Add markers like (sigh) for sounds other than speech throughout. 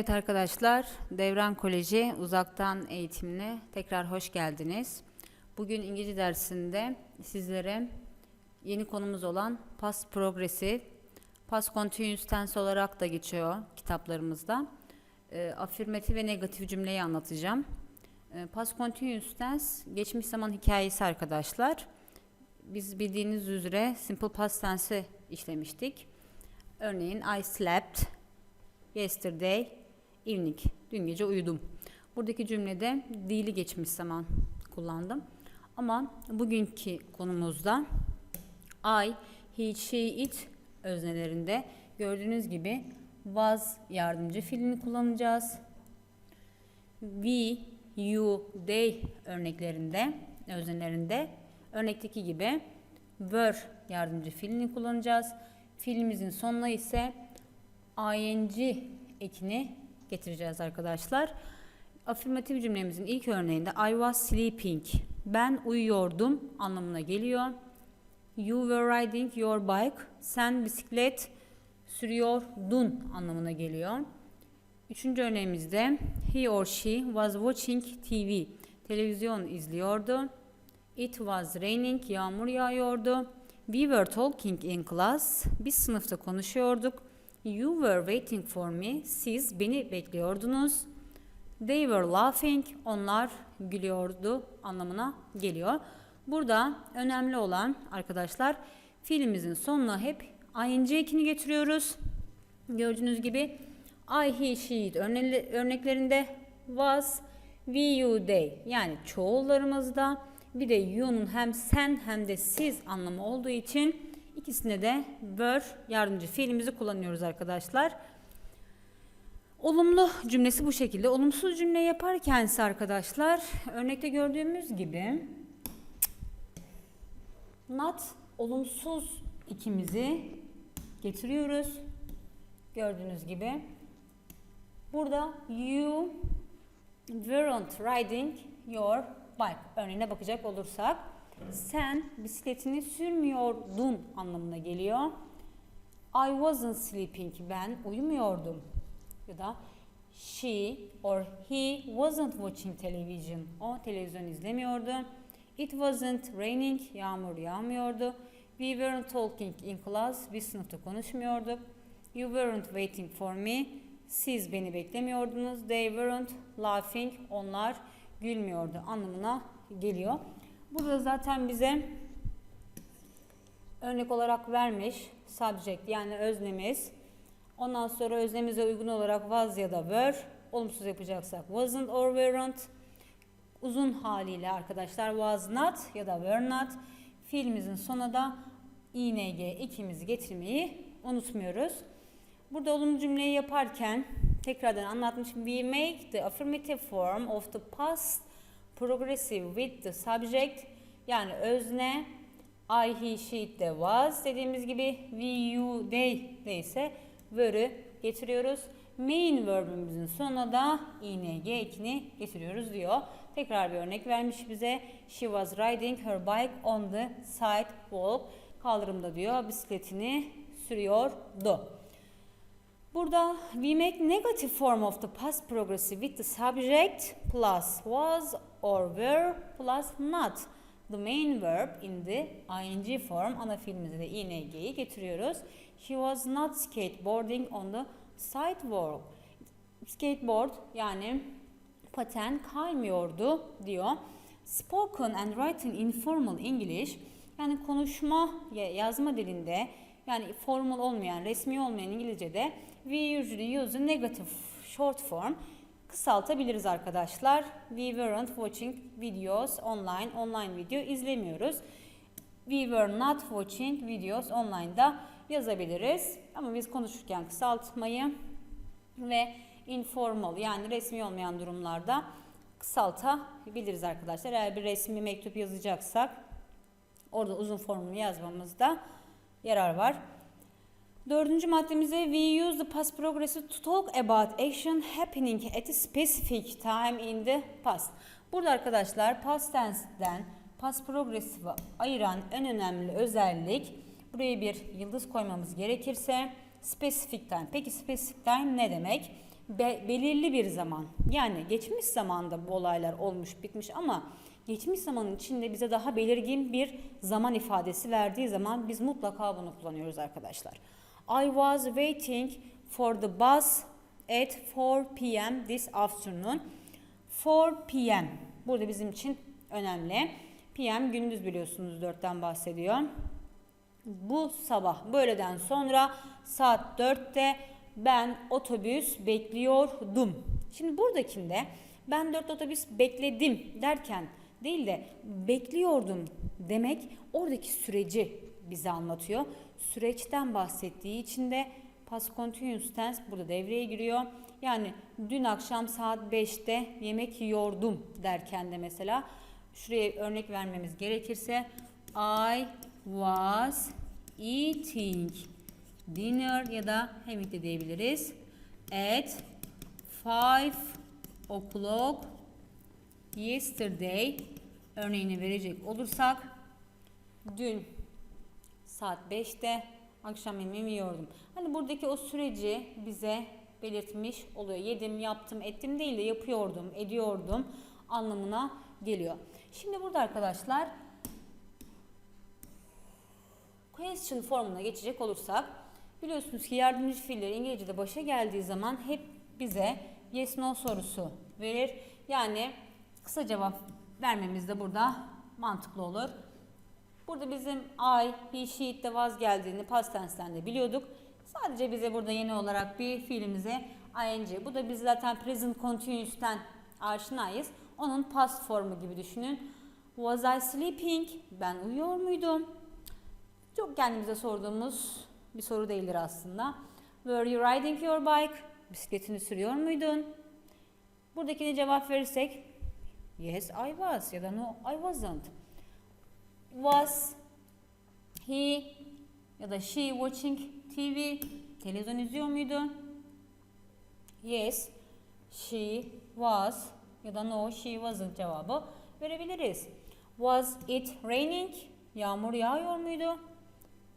Evet arkadaşlar, Devran Koleji uzaktan eğitimine tekrar hoş geldiniz. Bugün İngilizce dersinde sizlere yeni konumuz olan past progressive, past continuous tense olarak da geçiyor kitaplarımızda. E, afirmatif ve negatif cümleyi anlatacağım. E, past continuous tense geçmiş zaman hikayesi arkadaşlar. Biz bildiğiniz üzere simple past tense'i işlemiştik. Örneğin I slept yesterday evening. Dün gece uyudum. Buradaki cümlede dili geçmiş zaman kullandım. Ama bugünkü konumuzda I, he, she, it öznelerinde gördüğünüz gibi was yardımcı fiilini kullanacağız. We, you, they örneklerinde, öznelerinde örnekteki gibi were yardımcı fiilini kullanacağız. Fiilimizin sonuna ise ing ekini getireceğiz arkadaşlar. Afirmatif cümlemizin ilk örneğinde I was sleeping. Ben uyuyordum anlamına geliyor. You were riding your bike. Sen bisiklet sürüyordun anlamına geliyor. Üçüncü örneğimizde he or she was watching TV. Televizyon izliyordu. It was raining. Yağmur yağıyordu. We were talking in class. Biz sınıfta konuşuyorduk. You were waiting for me. Siz beni bekliyordunuz. They were laughing. Onlar gülüyordu anlamına geliyor. Burada önemli olan arkadaşlar fiilimizin sonuna hep ing ekini getiriyoruz. Gördüğünüz gibi I, he, she, örneklerinde was, we, you, they yani çoğullarımızda bir de you'nun hem sen hem de siz anlamı olduğu için ikisine de were yardımcı fiilimizi kullanıyoruz arkadaşlar. Olumlu cümlesi bu şekilde. Olumsuz cümle yaparken ise arkadaşlar örnekte gördüğümüz gibi not olumsuz ikimizi getiriyoruz. Gördüğünüz gibi. Burada you weren't riding your bike örneğine bakacak olursak sen bisikletini sürmüyordun anlamına geliyor. I wasn't sleeping ben uyumuyordum. Ya da she or he wasn't watching television. O televizyon izlemiyordu. It wasn't raining. Yağmur yağmıyordu. We weren't talking in class. Biz sınıfta konuşmuyorduk. You weren't waiting for me. Siz beni beklemiyordunuz. They weren't laughing. Onlar gülmüyordu anlamına geliyor. Burada zaten bize örnek olarak vermiş subject yani öznemiz. Ondan sonra öznemize uygun olarak was ya da were. Olumsuz yapacaksak wasn't or weren't. Uzun haliyle arkadaşlar was not ya da were not. Fiilimizin sonuna da ing ikimizi getirmeyi unutmuyoruz. Burada olumlu cümleyi yaparken tekrardan anlatmışım. We make the affirmative form of the past progressive with the subject yani özne I, he, she, it de was dediğimiz gibi we, you, they de ise were'ü getiriyoruz. Main verb'imizin sonuna da ing ekini getiriyoruz diyor. Tekrar bir örnek vermiş bize. She was riding her bike on the sidewalk. Kaldırımda diyor bisikletini sürüyordu. Burada we make negative form of the past progressive with the subject plus was or were plus not. The main verb in the ing form ana fiilimize de ing'yi getiriyoruz. She was not skateboarding on the sidewalk. Skateboard yani paten kaymıyordu diyor. Spoken and written informal English yani konuşma yazma dilinde yani formal olmayan, resmi olmayan İngilizce'de we usually use a negative short form kısaltabiliriz arkadaşlar. We weren't watching videos online. Online video izlemiyoruz. We were not watching videos online'da yazabiliriz. Ama biz konuşurken kısaltmayı ve informal yani resmi olmayan durumlarda kısaltabiliriz arkadaşlar. Eğer bir resmi mektup yazacaksak orada uzun formunu yazmamızda yarar var. Dördüncü maddemize we use the past progressive to talk about action happening at a specific time in the past. Burada arkadaşlar past tense'den past progressive'ı ayıran en önemli özellik buraya bir yıldız koymamız gerekirse specific time. Peki specific time ne demek? be- belirli bir zaman. Yani geçmiş zamanda bu olaylar olmuş bitmiş ama geçmiş zamanın içinde bize daha belirgin bir zaman ifadesi verdiği zaman biz mutlaka bunu kullanıyoruz arkadaşlar. I was waiting for the bus at 4 p.m. this afternoon. 4 p.m. Burada bizim için önemli. PM gündüz biliyorsunuz 4'ten bahsediyor. Bu sabah bu öğleden sonra saat 4'te ben otobüs bekliyordum. Şimdi buradakinde ben 4 otobüs bekledim derken değil de bekliyordum demek oradaki süreci bize anlatıyor. Süreçten bahsettiği için de past continuous tense burada devreye giriyor. Yani dün akşam saat 5'te yemek yiyordum derken de mesela şuraya örnek vermemiz gerekirse I was eating dinner ya da having de diyebiliriz. At 5 o'clock yesterday örneğini verecek olursak dün saat 5'te akşam yemeğimi yiyordum. Hani buradaki o süreci bize belirtmiş oluyor. Yedim, yaptım, ettim değil de yapıyordum, ediyordum anlamına geliyor. Şimdi burada arkadaşlar question formuna geçecek olursak biliyorsunuz ki yardımcı fiiller İngilizce'de başa geldiği zaman hep bize yes no sorusu verir. Yani kısa cevap vermemiz de burada mantıklı olur. Burada bizim I, he, she, it de was geldiğini past tense'ten de biliyorduk. Sadece bize burada yeni olarak bir fiilimize ing. Bu da biz zaten present continuous'ten aşinayız. Onun past formu gibi düşünün. Was I sleeping? Ben uyuyor muydum? Çok kendimize sorduğumuz bir soru değildir aslında. Were you riding your bike? Bisikletini sürüyor muydun? Buradakine cevap verirsek Yes, I was ya da No, I wasn't. Was he ya da she watching TV? Televizyon izliyor muydu? Yes, she was ya da no, she wasn't cevabı verebiliriz. Was it raining? Yağmur yağıyor muydu?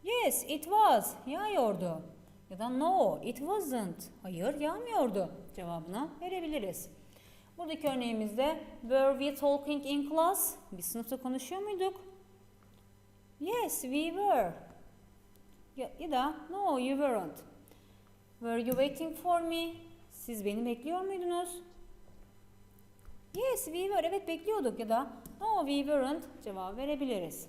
Yes, it was. Yağıyordu. Ya da no, it wasn't. Hayır, yağmıyordu cevabını verebiliriz. Buradaki örneğimizde were we talking in class? Biz sınıfta konuşuyor muyduk? Yes, we were. Ya, ya da no, you weren't. Were you waiting for me? Siz beni bekliyor muydunuz? Yes, we were. Evet bekliyorduk ya da no, we weren't cevap verebiliriz.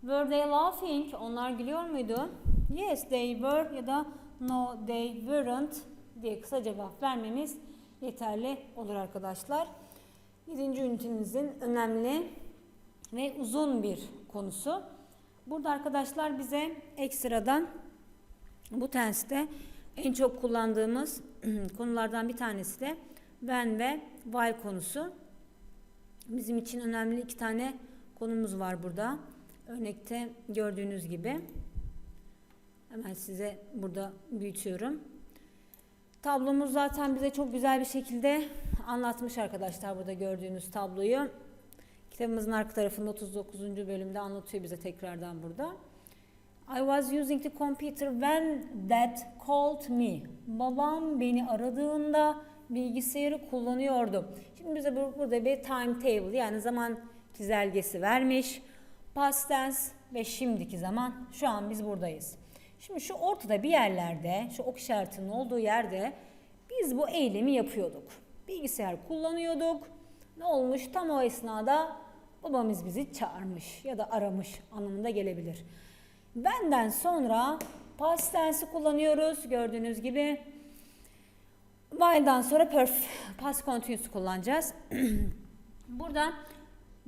Were they laughing? Onlar gülüyor muydu? Yes, they were ya da no, they weren't diye kısa cevap vermemiz yeterli olur arkadaşlar. 7. ünitemizin önemli ve uzun bir konusu. Burada arkadaşlar bize ekstradan bu tenste en çok kullandığımız (clears throat) konulardan bir tanesi de when ve while konusu. Bizim için önemli iki tane konumuz var burada. Örnekte gördüğünüz gibi. Hemen size burada büyütüyorum. Tablomuz zaten bize çok güzel bir şekilde anlatmış arkadaşlar burada gördüğünüz tabloyu. Kitabımızın arka tarafında 39. bölümde anlatıyor bize tekrardan burada. I was using the computer when dad called me. Babam beni aradığında bilgisayarı kullanıyordu. Şimdi bize bu- burada bir timetable yani zaman çizelgesi vermiş. Past tense ve şimdiki zaman şu an biz buradayız. Şimdi şu ortada bir yerlerde, şu ok işaretinin olduğu yerde biz bu eylemi yapıyorduk. Bilgisayar kullanıyorduk. Ne olmuş? Tam o esnada babamız bizi çağırmış ya da aramış anlamında gelebilir. Benden sonra past tense'i kullanıyoruz gördüğünüz gibi. While'dan sonra perf, past continuous kullanacağız. (clears throat) Burada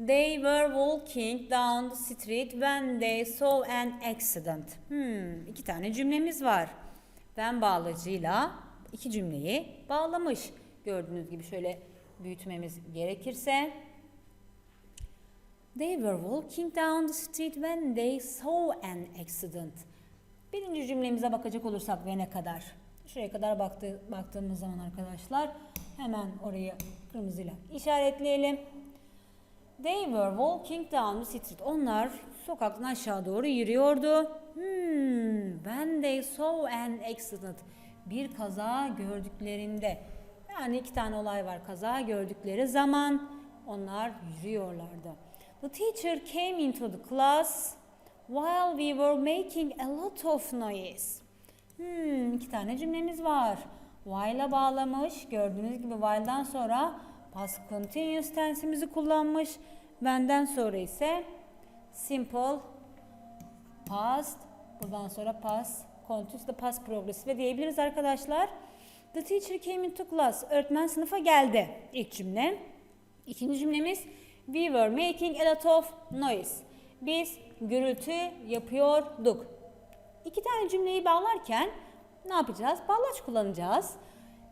They were walking down the street when they saw an accident. Hmm, iki tane cümlemiz var. Ben bağlacıyla iki cümleyi bağlamış. Gördüğünüz gibi şöyle büyütmemiz gerekirse. They were walking down the street when they saw an accident. Birinci cümlemize bakacak olursak ve ne kadar? Şuraya kadar baktı, baktığımız zaman arkadaşlar hemen orayı kırmızıyla işaretleyelim. They were walking down the street. Onlar sokaktan aşağı doğru yürüyordu. Hmm, when they saw an accident. bir kaza gördüklerinde yani iki tane olay var kaza gördükleri zaman onlar yürüyorlardı. The teacher came into the class while we were making a lot of noise. Hmm, iki tane cümlemiz var. While'a bağlamış. Gördüğünüz gibi while'dan sonra past continuous tense'imizi kullanmış. Benden sonra ise simple past buradan sonra past continuous da past progressive diyebiliriz arkadaşlar. The teacher came into class. Öğretmen sınıfa geldi. İlk cümle. İkinci cümlemiz we were making a lot of noise. Biz gürültü yapıyorduk. İki tane cümleyi bağlarken ne yapacağız? Bağlaç kullanacağız.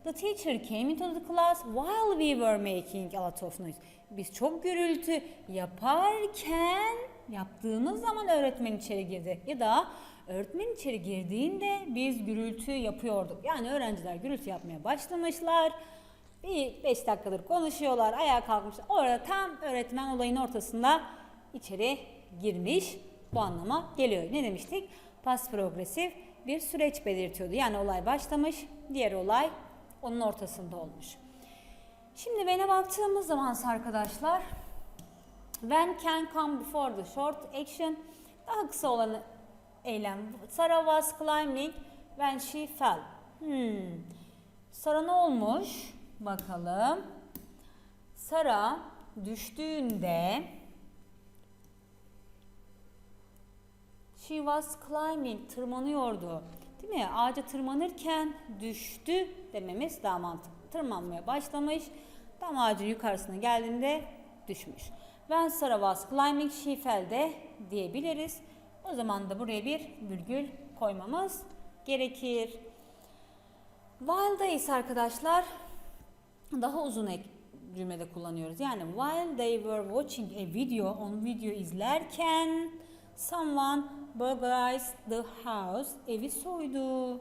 The teacher came into the class while we were making a lot of noise. Biz çok gürültü yaparken yaptığımız zaman öğretmen içeri girdi. Ya da öğretmen içeri girdiğinde biz gürültü yapıyorduk. Yani öğrenciler gürültü yapmaya başlamışlar. Bir beş dakikadır konuşuyorlar, ayağa kalkmışlar. Orada tam öğretmen olayın ortasında içeri girmiş. Bu anlama geliyor. Ne demiştik? Past progresif bir süreç belirtiyordu. Yani olay başlamış, diğer olay onun ortasında olmuş. Şimdi bana baktığımız zaman arkadaşlar when can come before the short action daha kısa olan eylem. Sarah was climbing when she fell. Hmm. Sara ne olmuş? Bakalım. Sara düştüğünde She was climbing, tırmanıyordu. Değil mi? Ağaca tırmanırken düştü dememiz daha mantıklı. Tırmanmaya başlamış, tam ağacın yukarısına geldiğinde düşmüş. When Sarah was climbing, she fell de diyebiliriz. O zaman da buraya bir virgül koymamız gerekir. While'da ise arkadaşlar daha uzun ek cümlede kullanıyoruz. Yani while they were watching a video, on video izlerken someone burglarized the house, evi soydu.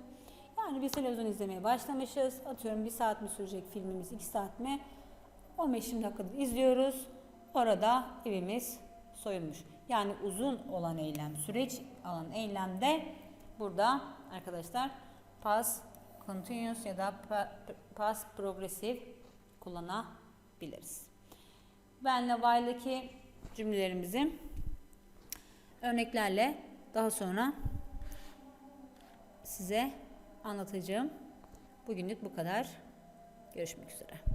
Yani biz televizyon izlemeye başlamışız. Atıyorum bir saat mi sürecek filmimiz, iki saat mi? 15-20 dakikadır izliyoruz. Orada evimiz soyulmuş. Yani uzun olan eylem, süreç alan eylemde burada arkadaşlar past continuous ya da pa- past progressive kullanabiliriz. Benle while'daki cümlelerimizi örneklerle daha sonra size anlatacağım. Bugünlük bu kadar. Görüşmek üzere.